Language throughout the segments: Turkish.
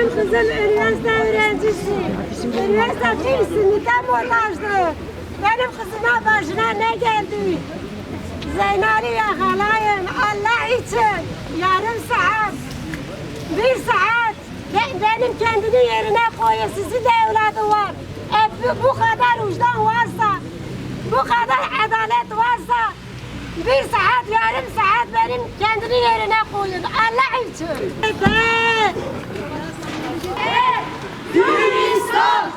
Benim kızım üniversite öğrencisi. Üniversite bir sınıfta montajdı. Benim kızıma başına ne geldi? Zeynal'i yakalayın Allah için. Yarım saat, bir saat. Be- benim kendini yerine koyun. Sizin de evladı var. Bu, bu kadar vicdan varsa, bu kadar adalet varsa bir saat, yarım saat benim kendini yerine koyun. Allah için. Gülistan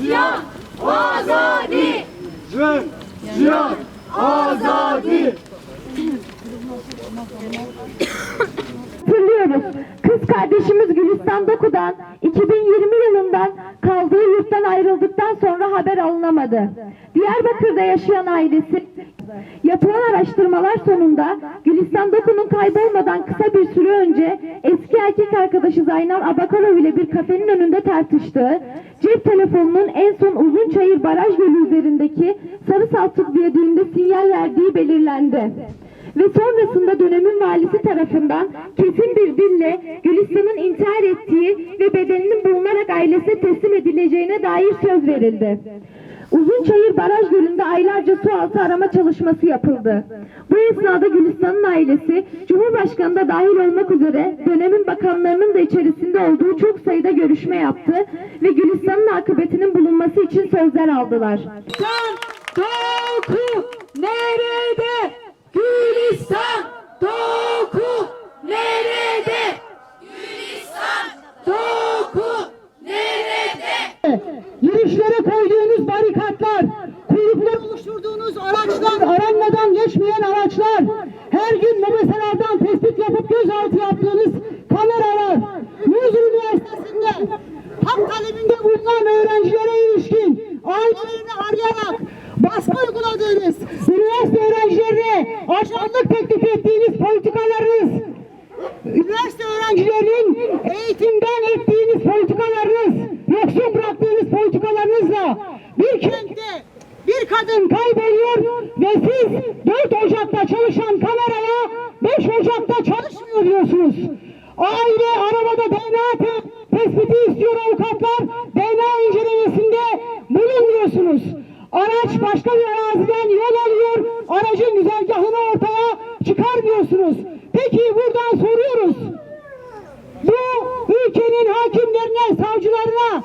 Ziyan, azadi. Ziyan, ziyan, azadi. hatırlıyoruz. Kız kardeşimiz Gülistan Doku'dan 2020 yılından kaldığı yurttan ayrıldıktan sonra haber alınamadı. Diyarbakır'da yaşayan ailesi yapılan araştırmalar sonunda Gülistan Doku'nun kaybolmadan kısa bir süre önce eski erkek arkadaşı Zaynal Abakarov ile bir kafenin önünde tartıştığı, cep telefonunun en son Uzunçayır Baraj Gölü üzerindeki Sarı Saltuk Viyadüğü'nde sinyal verdiği belirlendi ve sonrasında dönemin valisi tarafından kesin bir dille Gülistan'ın intihar ettiği ve bedeninin bulunarak ailesine teslim edileceğine dair söz verildi. Uzunçayır Baraj Gölü'nde aylarca su altı arama çalışması yapıldı. Bu esnada Gülistan'ın ailesi Cumhurbaşkanı da dahil olmak üzere dönemin bakanlarının da içerisinde olduğu çok sayıda görüşme yaptı ve Gülistan'ın akıbetinin bulunması için sözler aldılar. Doku nerede? Gülistan Doku nerede? Gülistan Doku nerede? girişlere koyduğunuz barikatlar, kuyruklar oluşturduğunuz araçlar, aranmadan geçmeyen araçlar, her gün mobeselerden tespit yapıp gözaltı yaptığınız kameralar, Muzur Üniversitesi'nde hak talebinde bulunan öğrencilere ilişkin ailelerini arayarak baskı uyguladığınız, üniversite öğrencilerine aşağılık teklif ettiğiniz politikalarınız, üniversite öğrencilerinin eğitimden ettiğiniz politikalarınız, yoksun bıraktığınız politikalarınızla bir kentte bir kadın kayboluyor ve siz 4 Ocak'ta çalışan kameraya 5 Ocak'ta çalışmıyor diyorsunuz. Aile arabada DNA te- tespiti istiyor avukatlar. DNA incelemesinde bulunmuyorsunuz. Araç başka bir araziden yol alıyor. Aracın güzergahını ortaya çıkarmıyorsunuz. Peki buradan soruyoruz. Bu ülkenin hakimlerine, savcılarına,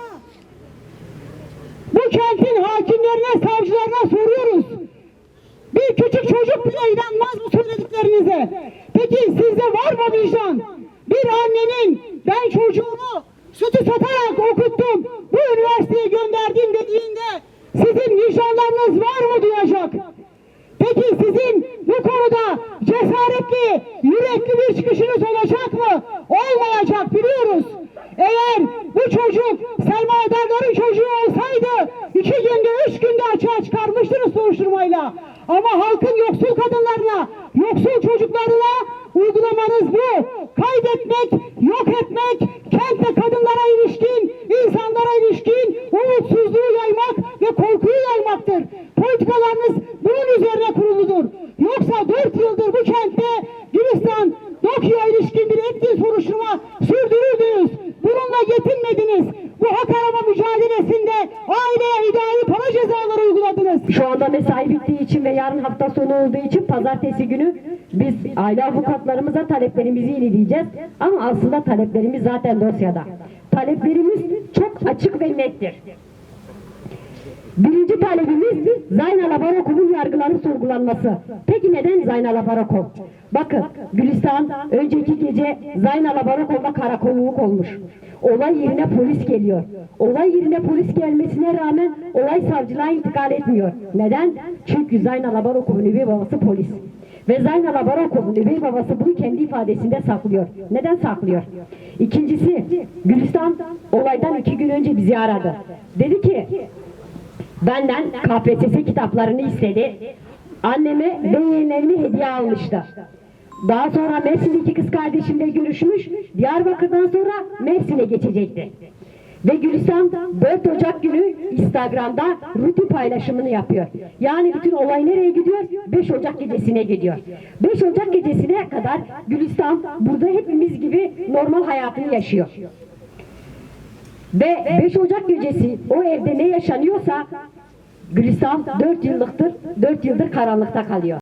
bu kentin hakimlerine, savcılarına soruyoruz. Bir küçük çocuk bile inanmaz bu söylediklerinize. Peki sizde var mı vicdan? Bir annenin ben çocuğumu sütü satarak okuttum, bu üniversiteye gönderdim dediğinde sizin vicdanlarınız var mı duyacak? Peki sizin bu konuda cesaretli, yürekli bir çıkışınız olacak mı? Çocuğu olsaydı iki günde, üç günde açığa çıkarmıştınız soruşturmayla. Ama halkın yoksul kadınlarına, yoksul çocuklarına uygulamanız bu. Kaybetmek, yok etmek, kentte kadınlara ilişkin, insanlara ilişkin umutsuzluğu yaymak ve korkuyu yaymaktır. Politikalarınız bunun üzerine kuruludur. Yoksa dört yıldır bu kentte Şu anda mesai bittiği için ve yarın hafta sonu olduğu için pazartesi günü biz aile avukatlarımıza taleplerimizi ileteceğiz. Ama aslında taleplerimiz zaten dosyada. Taleplerimiz çok açık ve nettir. Birinci talebimiz Zaynal Abarokov'un yargılanıp sorgulanması. Peki neden Zaynal Abarokov? Bakın Gülistan önceki gece Zaynal Abarokov'la karakolluk olmuş. Olay yerine polis geliyor. Olay yerine polis gelmesine rağmen olay savcılığa intikal etmiyor. Neden? Çünkü Zaynal Abarokov'un üvey babası polis. Ve Zaynal Abarokov'un üvey babası bunu kendi ifadesinde saklıyor. Neden saklıyor? İkincisi, Gülistan olaydan iki gün önce bizi aradı. Dedi ki, benden KPSS kitaplarını istedi. Anneme ve yeğenlerine hediye almıştı. Daha sonra Mersin'deki kız kardeşimle görüşmüş, Diyarbakır'dan sonra Mersin'e geçecekti. Ve Gülistan 4 Ocak günü Instagram'da rutin paylaşımını yapıyor. Yani bütün olay nereye gidiyor? 5 Ocak gecesine gidiyor. 5 Ocak gecesine kadar Gülistan burada hepimiz gibi normal hayatını yaşıyor. Ve 5 Ocak gecesi o evde ne yaşanıyorsa Gülistan 4 yıllıktır, 4 yıldır karanlıkta kalıyor.